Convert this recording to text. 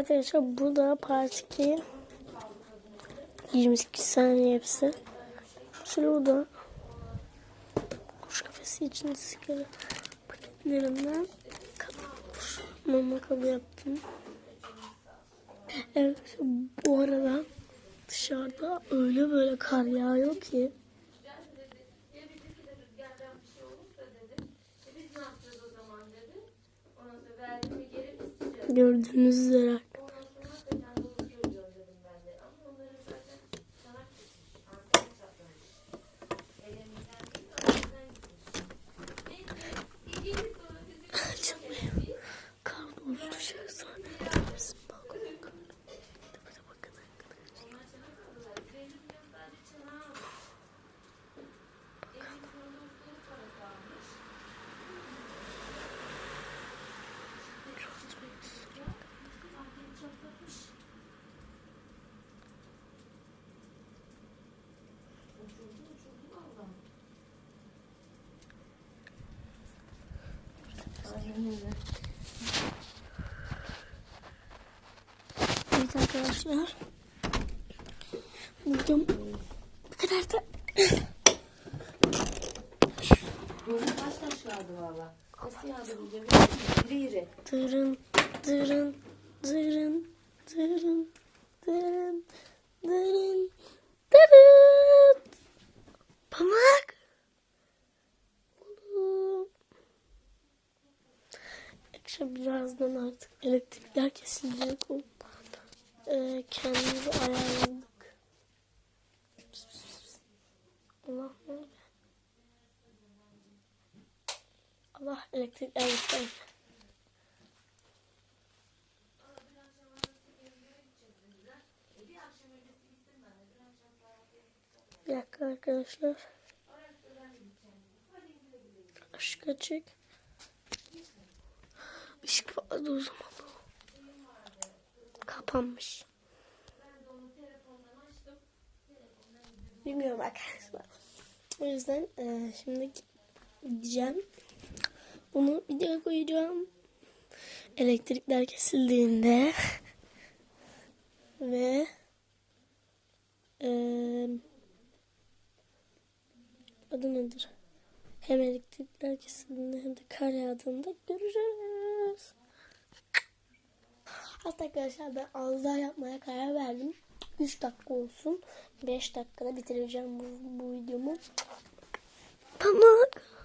Arkadaşlar bu da part 2. 22 saniye hepsi. Şurada kuş kafesi için sigara paketlerimden kuş mama kabı yaptım. Evet bu arada dışarıda öyle böyle kar yağıyor ki gördüğünüz üzere Evet arkadaşlar. Bugün bu kadar da Böyle kaç taş yağdı valla. Nasıl yağdı bu? İri iri. Dırın, dırın, dırın, dırın, dırın, dırın. Pamak. Oğlum. Akşam birazdan artık elektrikler kesilecek. Ee, kendimizi ayarladık. Allah ne? Allah elektrikler gitti. Bir dakika arkadaşlar. Işık açık. Işık vardı o zaman. Kapanmış. Bilmiyorum arkadaşlar. O yüzden e, şimdi gideceğim. Bunu videoya koyacağım. Elektrikler kesildiğinde ve eee adı nedir? Hem elektrikler kesildiğinde hem de kar yağdığında göreceğiz. Hatta arkadaşlar ben az daha yapmaya karar verdim. 3 dakika olsun. 5 dakikada bitireceğim bu, bu videomu. Pamak.